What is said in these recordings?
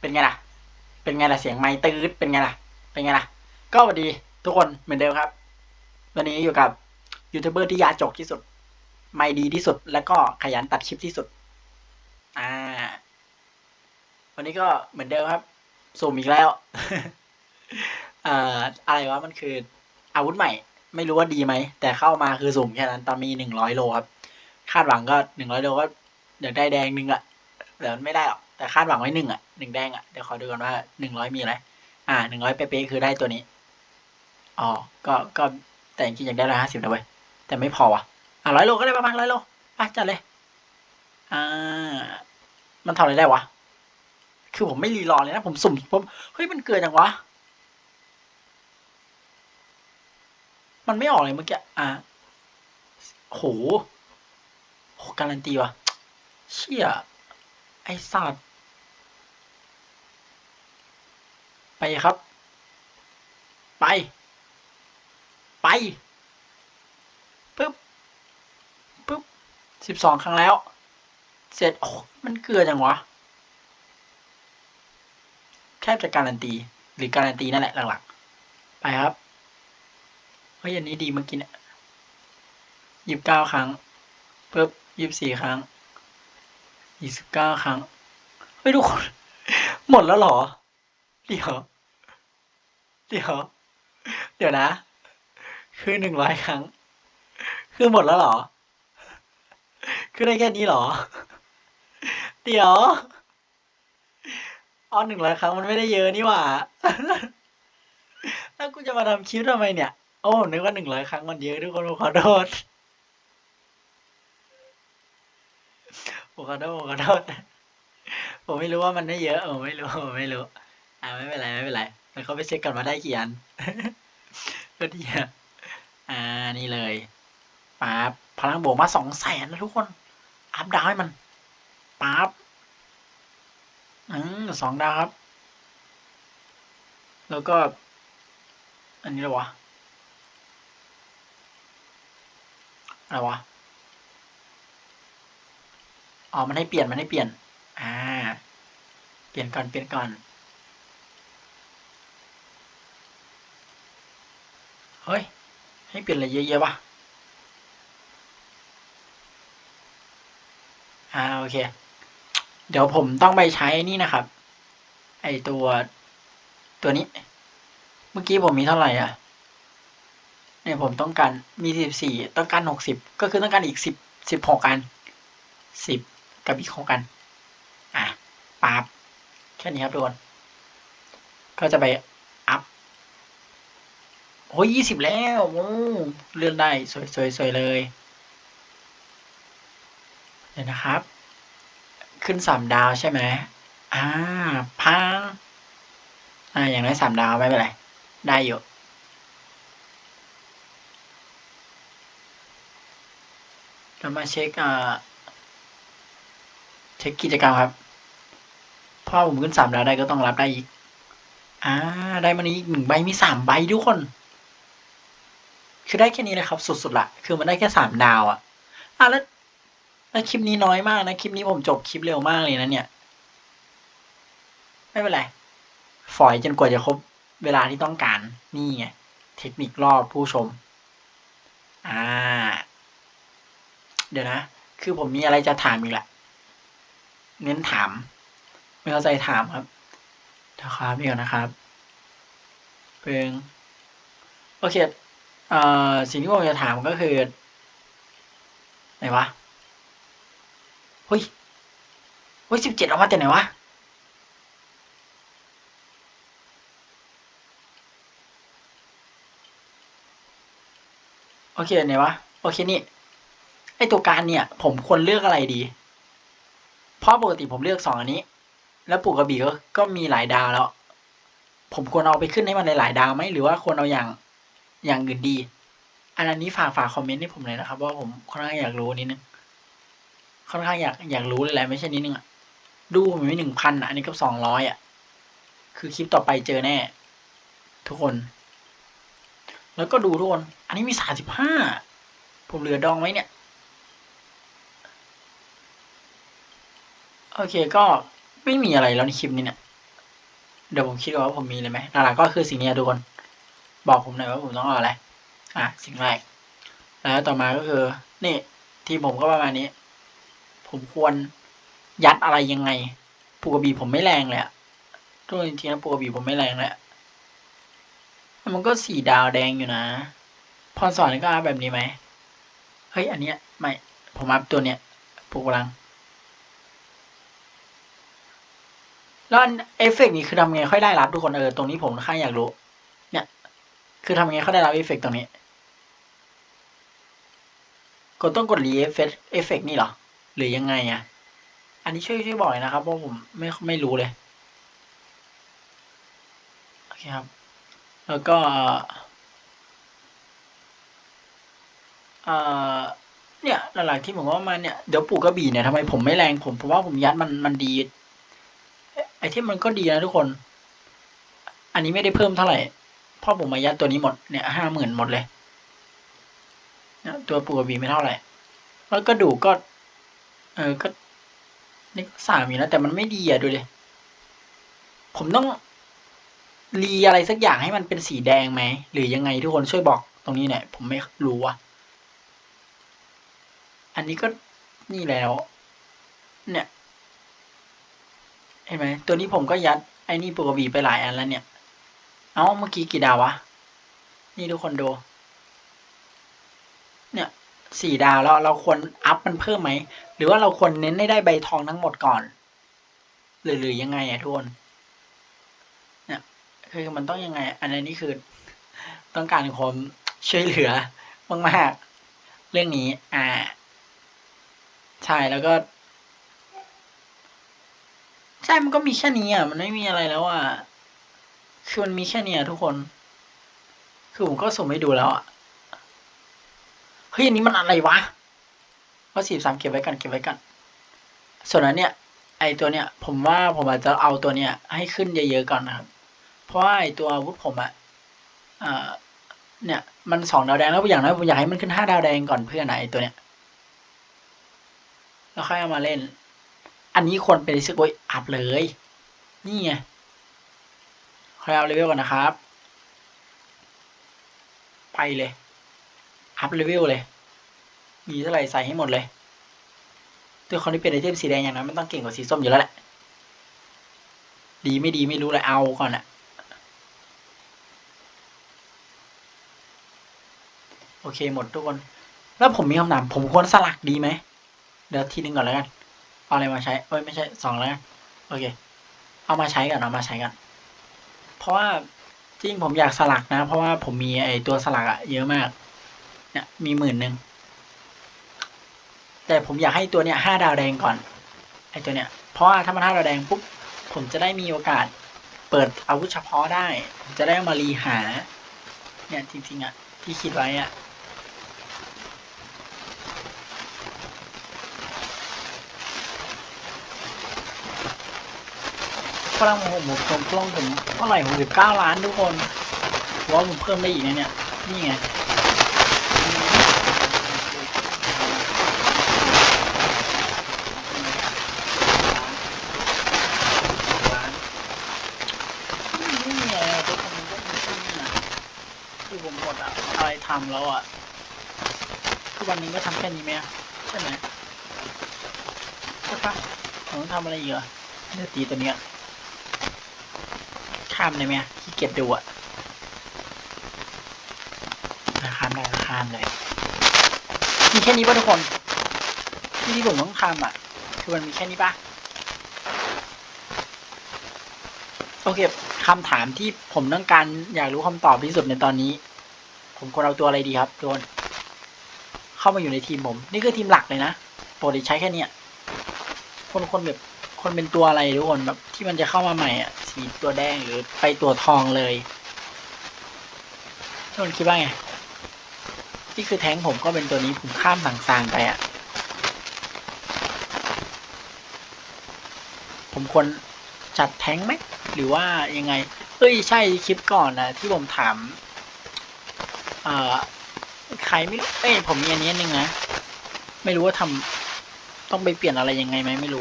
เป็นไงล่ะ เป็นไงล่ะเสียงไม้ตืดเป็นไงล่ะ เป็นไงล่ะ ก็สวัสดีทุกคนเหมือนเดิมครับ วันนี้อยู่กับยูทูบเบอร์ที่ยาจกที่สุด ไม่ดีที่สุด แล้วก็ขยันตัดคลิปที่สุด อ่า วันนี้ก็เหมือนเดิมครับ สุ่มอีกแล้ว เอ่อ อะไรวะมันคือ อาวุธใหม่ ไม่รู้ว่าดีไหม แต่เข้ามาคือสุ่มแค่นั้น ตอนมีหนึ่งร้อยโลครับ คาดหวังก็หนึ่งร้อยโลก็อยากได้แดงหนึ่งอะ แต่มันไม่ได้หรอก แต่คาดหวังไว้หนึ่งอะหนึ่งแดงอะ เดี๋ยวขอดูกันว่าหนึ่งร้อยมีอะไร อ่าหนึ่งร้อยเป๊ะๆคือได้ตัวนี้ อ๋อ ก็ก็แต่จริงๆอยากได้ร้อยห้าสิบนะเว้ย แต่ไม่พอว่ะ อะร้อยโลก็ได้ประมาณร้อยโลไปจัดเลย อ่า มันทำอะไรได้วะ คือผมไม่รีรอเลยนะ ผมสุ่มผมเฮ้ยมันเกิดจังวะ มันไม่ออกเลยเมื่อกี้ อะโห โหการันตีวะเชี่ย ไอ้สัตว์ ไปครับ ไป ไปปึ๊บปึ๊บสิบสองครั้งแล้ว เสร็จโอ้มันเกลือจังวะ แค่จะการันตี หรือการันตีนั่นแหละหลักๆ ไปครับ เฮ้ยอันนี้ดีเมื่อกี้เนี่ยยี่สิบเก้าครั้งปึ๊บยี่สิบสี่ครั้ง ยี่สิบเก้าครั้ง เฮ้ยทุกคน หมดแล้วหรอ เดี๋ยว เดี๋ยว เดี๋ยวนะ คือหนึ่งร้อยครั้ง คือหมดแล้วหรอ คือได้แค่นี้หรอ เดี๋ยวอ๋อหนึ่งร้อยครั้งมันไม่ได้เยอะนี่หว่า แล้วกูจะมาทำคลิปทำไมเนี่ย โอ้นึกว่าหนึ่งร้อยครั้งมันเยอะทุกคนขอโทษ ผมขอโทษผมขอโทษผมไม่รู้ว่ามันไม่เยอะผมไม่รู้ผมไม่รู้อ่าไม่เป็นไรไม่เป็นไรเดี๋ยวเขาไปเช็คก่อนว่าได้กี่อันก็ดีอะอ่านี่เลยป๊าบพลังบวกมาสองแสนนะทุกคน อัพดาวให้มันป๊าบอืมสองดาวครับ แล้วก็ อันนี้อะไรวะอะไรวะ อ๋อมันให้เปลี่ยนมันให้เปลี่ยน อ่า เปลี่ยนก่อนเปลี่ยนก่อนเฮ้ย ให้เปลี่ยนอะไรเยอะๆวะอ่าโอเค เดี๋ยวผมต้องไปใช้นี่นะครับ ไอตัวตัวนี้ เมื่อกี้ผมมีเท่าไหร่อะเนี่ยผมต้องการมีสิบสี่ต้องการหกสิบก็คือต้องการอีกสิบสิบหกอันสิบ กับอีกหกอัน อะปาบแค่นี้ครับทุกคนก็จะไปอัพโอ้ยยี่สิบแล้วโอ้เลื่อนได้สวยสวยสวยเลยเดี๋ยวนะครับ ขึ้นสามดาวใช่ไหมอ่าพังอ่าอย่างน้อยสามดาวไม่เป็นไร ได้อยู่เรามาเช็คอ่า เช็คกิจกรรมครับพ่อผมขึ้นสามดาวได้ก็ต้องรับได้อีก อ่า ได้มานี้อีกหนึ่งใบมีสามใบทุกคน คือได้แค่นี้เลยครับ สุดๆละคือมันได้แค่สามดาวอะอะแล้วแล้วคลิปนี้น้อยมากนะ คลิปนี้ผมจบคลิปเร็วมากเลยนะเนี่ย ไม่เป็นไร ฝอยจนกว่าจะครบเวลาที่ต้องการ นี่ไง เทคนิครอบผู้ชม อ่า เดี๋ยวนะ คือผมมีอะไรจะถามอีกแหละ เน้นถาม ไม่เข้าใจถามครับเดี๋ยวครับเดี๋ยวนะครับเพิงโอเคเอ่อสิ่งที่ผมจะถามก็คือไหนวะเฮ้ยเฮ้ยสิบเจ็ดออกมาแต่ไหนวะโอเคไหนวะโอเคนี่ไอตัวการเนี่ย ผมควรเลือกอะไรดี เพราะปกติผมเลือกสองอันนี้ แล้วปูกกระบี่ก็ก็มีหลายดาวแล้ว ผมควรเอาไปขึ้นให้มันหลายๆดาวไหมหรือว่าควรเอาอย่างอย่างอื่นดี อันนี้ฝากฝากคอมเมนต์ให้ผมเลยนะครับว่าผมค่อนข้างอยากรู้นิดนึงค่อนข้างอยากอยากรู้เลยแหละไม่ใช่นิดนึงอะดูผมมีหนึ่งพันอันนี้ก็สองร้อยอะคือคลิปต่อไปเจอแน่ ทุกคน แล้วก็ดูทุกคน อันนี้มีสามสิบห้าผมเหลือดองไว้เนี่ย เอ โอเคก็ไม่มีอะไรแล้วในคลิปนี้เนี่ย เดี๋ยวผมคิดว่าผมมีเลยไหมหลักๆก็คือสิ่งนี้ทุกคน บอกผมหน่อยว่าผมต้องเอาอะไร อะ สิ่งแรก แล้วต่อมาก็คือ นี่ ที่ผมก็ประมาณนี้ ผมควรยัดอะไรยังไงปูกระบี่ผมไม่แรงเลยอะทุกคนจริงๆนะปูกระบี่ผมไม่แรงเลยมันก็สีดาวแดงอยู่นะ พรสวรรค์ก็อัพแบบนี้ไหม เฮ้ย อันเนี้ยไม่ ผมอัพตัวเนี้ยปลุกพลัง แล้วเอฟเฟกต์นี้คือทำไงค่อยได้รับทุกคนเออตรงนี้ผมค่อนข้าอยากรู้ เนี่ย คือทำไงค่อยได้รับเอฟเฟกต์ตรงนี้กดต้องกดรีเอฟเฟกเอฟเฟกนี่เหรอ หรือยังไงอะ่ะ อันนี้ช่วยช่วยบอกหน่อยนะครับเพราะผมไม่ไม่รู้เลย โอเคครับ แล้วก็เอ่อเนี่ยหลักๆที่ผมว่ามันเนี่ย เดี๋ยวปลูกกระบี่เนี่ยทำไมผมไม่แรงผมผมว่าผมยัดมันมันดี ไอเทมมันก็ดีนะทุกคน อันนี้ไม่ได้เพิ่มเท่าไหร่พราะผมมายัดตัวนี้หมดเนี่ยห้าหมื่นหมดเลยเนี่ยตัวปูกระบีไม่เท่าไหร่ แล้วก็ดูกก็ เออก็นี่ก็สามอยู่นะแต่มันไม่ดีอะดูดิผมต้องรีอะไรสักอย่างให้มันเป็นสีแดงไหม หรือยังไงทุกคนช่วยบอกตรงนี้หน่อยผมไม่รู้อะ อันนี้ก็นี่แล้ว เนี่ย ห็นไหมตัวนี้ผมก็ยัดไอ้นี่ปกบีไปหลายอันแล้วเนี่ย เอ้าเมื่อกี้กี่ดาววะ นี่ทุกคนดู เนี่ยสี่ดาวแล้วเราควรอัพมันเพิ่มไหม หรือว่าเราควรเน้นให้ได้ใบทองทั้งหมดก่อน หรือหรือยังไงอะทุกคน เนี่ยคือมันต้องยังไง อันนี้คือ ต้องการความช่วยเหลือมากๆเรื่องนี้ อ่า ใช่แล้วก็ ใช่มันก็มีแค่นี้อะ มันไม่มีอะไรแล้วอะ คือมันมีแค่นี้อะทุกคน คือผมก็ส่งให้ดูแล้วอะ เฮ้ยอันนี้มันอะไรวะว่าสี่สามเก็บไว้กันเก็บไว้กัน ส่วนนั้นเนี่ย ไอตัวเนี้ยผมว่าผมอาจจะเอาตัวเนี้ยให้ขึ้นเยอะๆก่อนนะครับ เพราะว่าไอตัวอาวุธผมอะอ่าเนี่ยมันสองดาวแดงแล้วอย่างน้อยผมอยากให้มันขึ้นห้าดาวแดงก่อนเพื่อนนตัวเนี้ยแล้วค่อยเอามาเล่น อันนี้ควรเป็นสกอยอัพเลย นี่ไงค่อยเอาเลเวลก่อนนะครับ ไปเลย อัพเลเวลเลย มีเท่าไหร่ใส่ให้หมดเลยตัวคนที่เป็นไอเทมสีแดงอย่างนั้นมันต้องเก่งกว่าสีส้มอยู่แล้วแหละ ดีไม่ดีไม่รู้เลยเอาก่อนอะโอเคหมดทุกคน แล้วผมมีคำถามผมควรสลักดีไหม เดี๋ยวทีนึงก่อนแล้วกัน เอาอะไรมาใช้เอ้ยไม่ใช่สองแล้วโอเค เอามาใช้กันเอามาใช้กัน เพราะว่าจริงผมอยากสลักนะ เพราะว่าผมมีไอตัวสลักอะเยอะมาก เนี่ยมีหมื่นหนึ่งแต่ผมอยากให้ตัวเนี้ยห้าดาวแดงก่อนไอตัวเนี้ยเพราะว่าถ้ามันห้าดาวแดงปุ๊บผมจะได้มีโอกาสเปิดอาวุธเฉพาะได้ ผมจะได้มารีหา เนี่ยจริงๆอะที่คิดไว้อะ พลังของผมผมพลังผมเท่าไหร่หกสิบเก้าล้านทุกคนว่าผมเพิ่มได้อีกนะเนี่ย นี่ไงไม่ไรอะทุกคนมันก็มีแค่นี้นะคือผมหมดอะอะไรทำแล้วอะคือวันนี้ก็ทำแค่นี้ไหมใช่ไหมใช่ปะผมต้องทำอะไรอีกเหรอเลือตีตัวเนี้ย ข้ามได้ไหมขี้เกียจดูอะข้ามได้ก็ข้ามเลยมีแค่นี้ป่ะทุกคนที่ที่ผมต้องทำอะคือมันมีแค่นี้ป่ะโอเคคำถามที่ผมต้องการอยากรู้คำตอบที่สุดในตอนนี้ ผมควรเอาตัวอะไรดีครับทุกคนเข้ามาอยู่ในทีมผม นี่คือทีมหลักเลยนะปกติใช้แค่เนี้ยคนคนแบบคนเป็นตัวอะไรทุกคนแบบที่มันจะเข้ามาใหม่อะ สีตัวแดงหรือไปตัวทองเลยทุกคนคิดว่าไง นี่คือแท้งผมก็เป็นตัวนี้ผมข้ามสั่งซานไปอะ ผมควรจัดแท้งไหม หรือว่ายังไง เอ้ยใช่คลิปก่อนนะที่ผมถาม เอ่อ ใครไม่รู้เอ้ยผมมีอันนี้อันนึงนะ ไม่รู้ว่าทำต้องไปเปลี่ยนอะไรยังไงไหมไม่รู้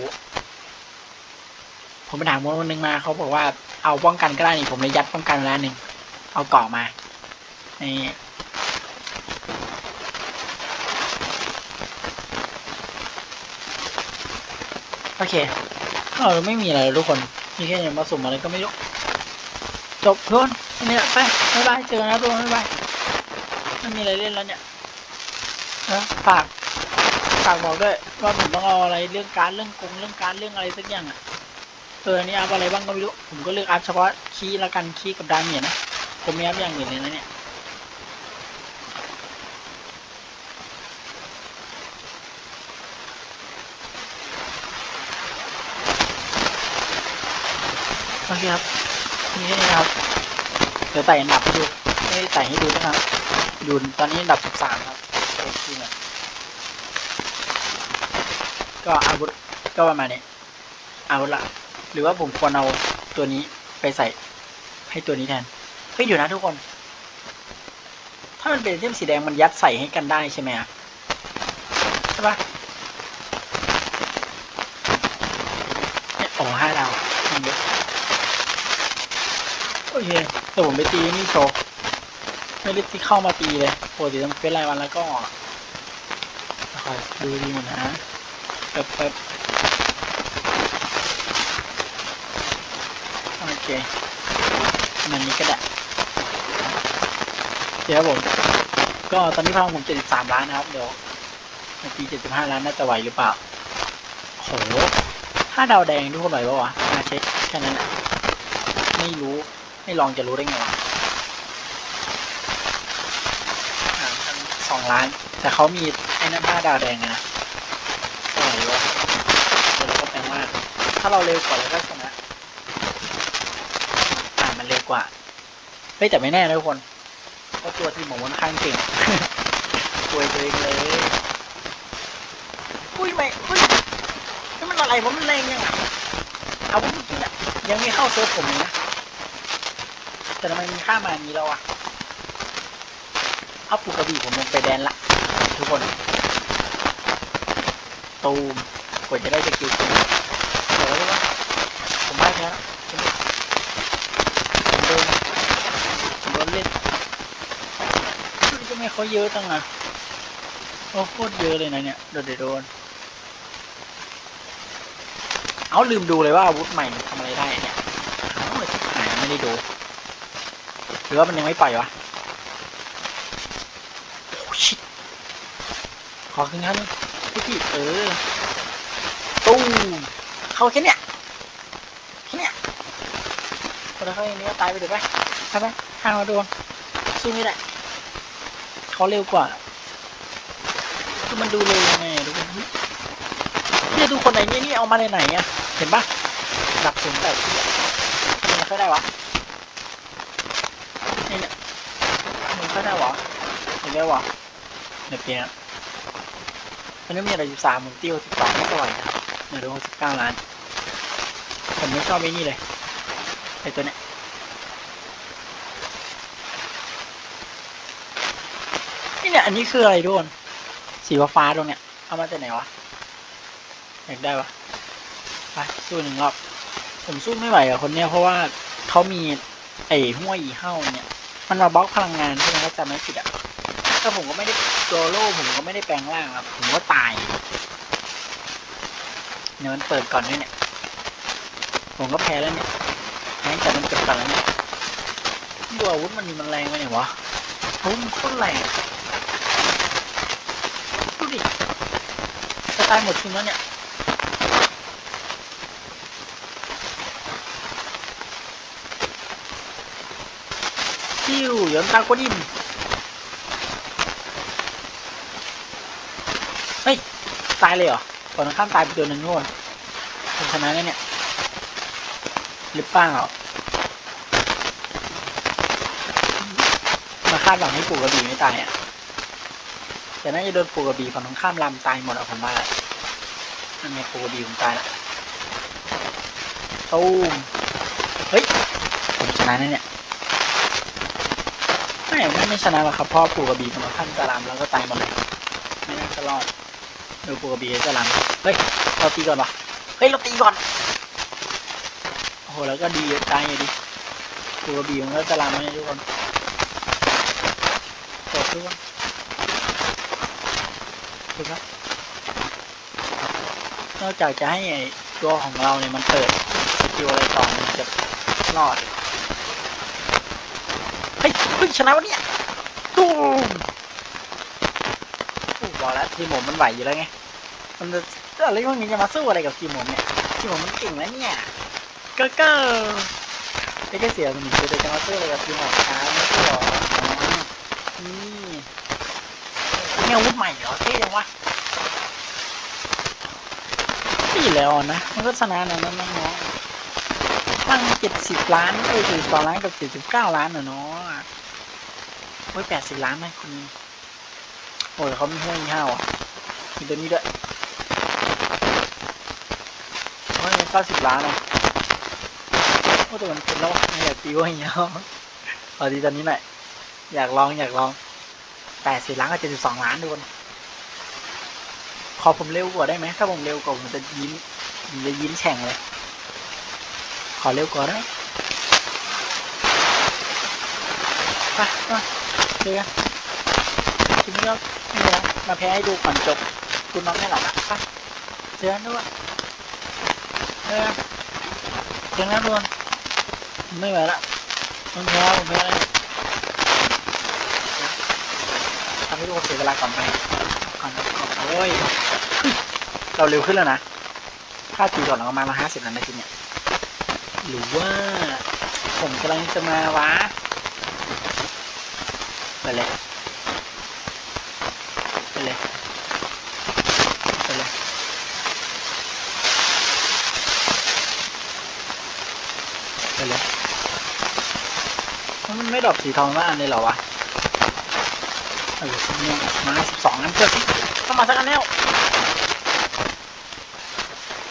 ผมไปถามคนหนึงมาเขาบอกว่าเอาป้องกันก็ได้นี่ผมเลยยัดป้องกันแล้วหนึ่งเอาเกาะมานี่โอเคเออไม่มีอะไรทุกคนมีแค่อย่างมาสุ่มอะไรก็ไม่รู้จบทุกคนนี้แหละไปบ๊ายบายเจอกันนะทุกคนบ๊ายบายไม่มีอะไรเล่นแล้วเนี่ยเออฝากฝากบอกด้วยว่าผมต้องเอาอะไรเรื่องการเรื่องกงเรื่องการเรื่องอะไรสักอย่างอะ เออนี่อัพอะไรบ้างก็ไม่รู้ ผมก็เลือกอัพเฉพาะคีย์ละกันคีย์กับดาเมียนะ ผมไม่อัพอย่างอื่นเลยนะเนี่ย โอเคครับ นี่นี้ครับ เดี๋ยวไต่อันดับให้ดูไม่ได้ไต่ให้ดูนะครับ ดูตอนนี้อันดับสิบสามครับโอเคเลยก็อาวุธก็ประมาณนี้อาวุธละ หรือว่าผมควรเอาตัวนี้ไปใส่ให้ตัวนี้แทนเฮ้ยเดี๋ยวนะทุกคน ถ้ามันเป็นเส้นสีแดงมันยัดใส่ให้กันได้ใช่ไหมอะใช่ปะโอ้ห้าดาวมันเยอะโอเคแต่ผมไปตีนี่โชว์ไม่ได้ที่เข้ามาตีเลยปกติต้องเป็นรายวันแล้วก็คอยดูดีหมดนะแป๊บแป๊บ โอ เคมันนี้ก็ได้เดี๋ยวครับผม ก็ตอนนี้พลังผมเจ็ดสิบสามล้านนะครับ เดี๋ยวนาทีเจ็ดสิบห้าล้านน่าจะไหวหรือเปล่าโหถ้าดาวแดงทุกคนไหวปะวะมาเช็คแค่นั้นแหะไม่รู้ ไม่ลองจะรู้ได้ไงวะสองล้าน แต่เขามีไอ้นั่นห้าดาวแดงอะนะเท่าไหร่วะเดี๋ยวเราก็แปลงว่า ถ้าเราเร็วกว่าเราก็ กว่าเฮ้ยแต่ไม่แน่นะทุกคนเพราะตัวทีมผมค่อนข้างเก่งป่วยตัวเองเลยอุ้ยไม่อุ้ยนี่มันอะไรวะมันแรงยังไงเอาวุธจริงๆอะยังไม่เข้าเซิร์ฟผมเลยนะแต่ทำไมมีค่ามานี้แล้วอะเอาปูกระบี่ผมลงไปแดนละ ทุกคนตูมกว่าจะได้สกิลจริงเดี๋ยวแล้วว่าผมไม่แพ้แล้วผมโดนผมโดนเล่นดูดิทำไม เขาเยอะจังอะโอ้โคตรเยอะเลยนะเนี่ยโดนเดี๋ยวโดนเอาลืมดูเลยว่าอาวุธใหม่มันทำอะไรได้เนี่ยเอาเลยชิบหายไม่ได้ดูหรือว่ามันยังไม่ปล่อยวะโอ้ชิตขอขึ้นขั้นพี่พี่เออตู้เข้าแค่เนี้ยแค่เนี้ยคนละเข้าอย่างนี้ก็ตายไปเดี๋ยวไปไปไปห่างมาดวงสู้ไม่ได้ เขาเร็วกว่าคือมันดูเร็วยังไงทุกคนเนี่ยดูคนไหนเนี่ยนี่เอามาในไหนอะเห็นปะดับศูนย์แปดที่อะมันเข้าได้วะนี่เนี่ยมันเข้าได้วะเห็นได้วะเดี๋ยวเปลี่ยนมันไม่มีอะไรอยู่สามหมื่นติ้วสิบสองไม่ต่อยนะเดี๋ยวดูสิบเก้าล้านผมไม่ชอบไอ้นี่เลยไอ้ตัวเนี้ยนี่เนี่ย อันนี้คืออะไรทุกคนสีฟ้าตรงเนี้ย เอามาจากไหนวะอยากได้วะไปสู้หนึ่งรอบ ผมสู้ไม่ไหวกับคนเนี้ยเพราะว่าเขามีไอ้ห้วยอีเฮ้าเนี่ย มันมาบล็อกพลังงานใช่ไหมถ้าจำไม่ผิดอะถ้าผมก็ไม่ได้โจโล่ผมก็ไม่ได้แปลงร่างครับ ผมก็ตายเนี่ยมันเปิดก่อนด้วยเนี่ย ผมก็แพ้แล้วเนี่ยแพ้แต่มันเกิดก่อนแล้วเนี่ยดูอาวุธมันมีมันแรงไหมเนี่ยวะอาวุธมันโคตรแรง ดิจะตายหมดทีมแล้วเนี่ยซิวย้อนตากวดินเฮ้ย ตายเลยเหรอก่อนข้ามตายไปตัวหนึ่งนู่นชนะแล้วเนี่ยหรือเปล่ามาคาดหวังให้ปู่กระบี่ไม่ตายอะ แต่น่าจะโดนปูกระบี่ฝั่งตรงข้ามลำตายหมดอะผมว่านั่นไงปูกระบี่ผมตายละตูมเฮ้ยผมชนะแล้วเนี่ยไม่ไม่ไม่ชนะหรอกครับเพ่อปูกระบี่มาขั้นจารามจะลำแล้วก็ตายหมดเลยไม่น่าจะรอดดูปู่กระบี่จารามเฮ้ยเราตีก่อนวะเฮ้ยเราตีก่อนโอ้แล้วก็ดีตายไงดิตัวบีมันก็จะลามมาให้ทุกคนกดทุกคน ดูครับ นอกจากจะให้ไอ้ตัวของเราเนี่ยมันเปิดสกิลอะไรต่อเนี่ยมันจะรอด เฮ้ยเฮ้ยชนะวะเนี่ยตูมบอกแล้วทีมผมมันไหวอยู่แล้วไง มันจะอะไรพวกนี้จะมาสู้อะไรกับทีมผมเนี่ย ทีมผมมันเก่งแล้วเนี่ยก็ก็ไม่แค่เสียมันจะจะมาสู้อะไรกับทีมผมครับไม่ใช่หรออ๋อนี่นี่อาวุธใหม่เหรอเท่ยังวะ ปีแล้วนะ มันก็ชนะนะน้องๆตั้งเจ็ดสิบล้านเอ้ยสี่สิบล้านกับเจ็ดสิบเก้าล้านนะเนาะโอ้ยแปดสิบล้านไหมคุณโอ้ยเขาไมีห้ยมีห้าวอะมีตัวนี้ด้วยโอ้ยเก้าสิบล้านเลยโอ้แต่มันเป็นแล้วอะไม่อยากตีว่าอย่างเงี้ยขอดีตอนนี้หน่อยอยากลองอยากลองแปดสิบล้านกับเจ็ดสิบสองล้านทุกคน ขอผมเร็วกว่าได้ไหมถ้าผมเร็วกว่าผมจะยิ้มผมจะยิ้มแฉ่งเลย ขอเร็วกว่าได้ไหมไปไปเจอกันทีนี้ก็ไม่มีแล้วมาแพ้ให้ดูก่อนจบคุณน้องไม่หลับอะไปเจอกันด้วยเจอเจอกันทุกคนผมไม่ไหวละผมแพ้ผมแพ้เลยทำให้ทุกคนเสียเวลาก่อนไป โอ้ย เราเร็วขึ้นแล้วนะค่าตีก่อนเราก็มามาห้าสิบนาทีเนี่ยหรือว่า ผมกำลังจะมาวะไปเลยไปเลยไปเลยไปเลยมันไม่ดอปสีทองว่าอันเลยเหรอวะ เออเนี่ยมาสิบสองอันเพื่อนต้องมาสักอันแล้ว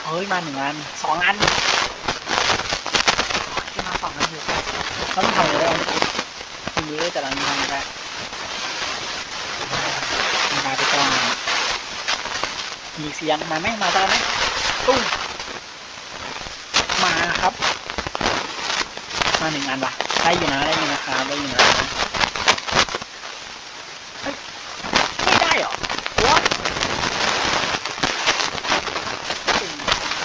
เฮ้ยมาหนึ่งอันสองอันที่มาสองอันอยู่แล้วมันทำอะไรได้ทีนี้แต่ละนี้ทำอะไรมาไปก่อนมีเสียงมาไหมมาได้ไหมตุ้มมาครับ มาหนึ่งอันวะได้อยู่นะได้อยู่นะครับได้อยู่นะเฮ้ยไม่ได้เหรอวะ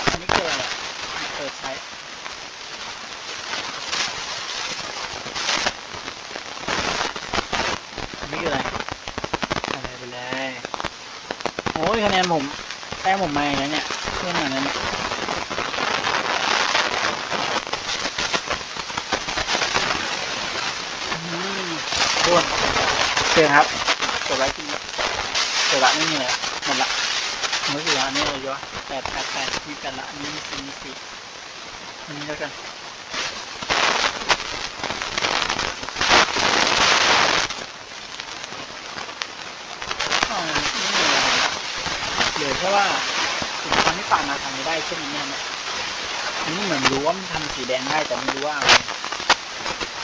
อันนี้คืออะไรเปิดใช้อันนี้คืออะไรอะไรไปเลยโอ้ยคะแนนผมแต้ม ผมมาอย่างนี้เนี่ยเพื่อนมางนั้นเนี่ยอืมโดนเชิญครับจบแล้วจริงจบละไม่มีอะไรหมดละไม่เหลืออันนี้เลยเยอะแปดแปดแปดมีแต่ละอันนี้มีสี่มีสี่อันนี้แล้วกันอ๋อไม่มีอะไรละเหลือแค่ว่า่านมาทำไม่ได้เช่นนี้เนี่ยอันนี้เหมือนรู้ว่ามันทำสีแดงได้แต่ไม่รู้ว่าอะไร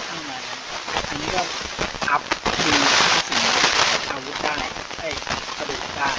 ข้างในอันนี้ก็อัพดีสีอาวุธได้ไอ้กระดูกได้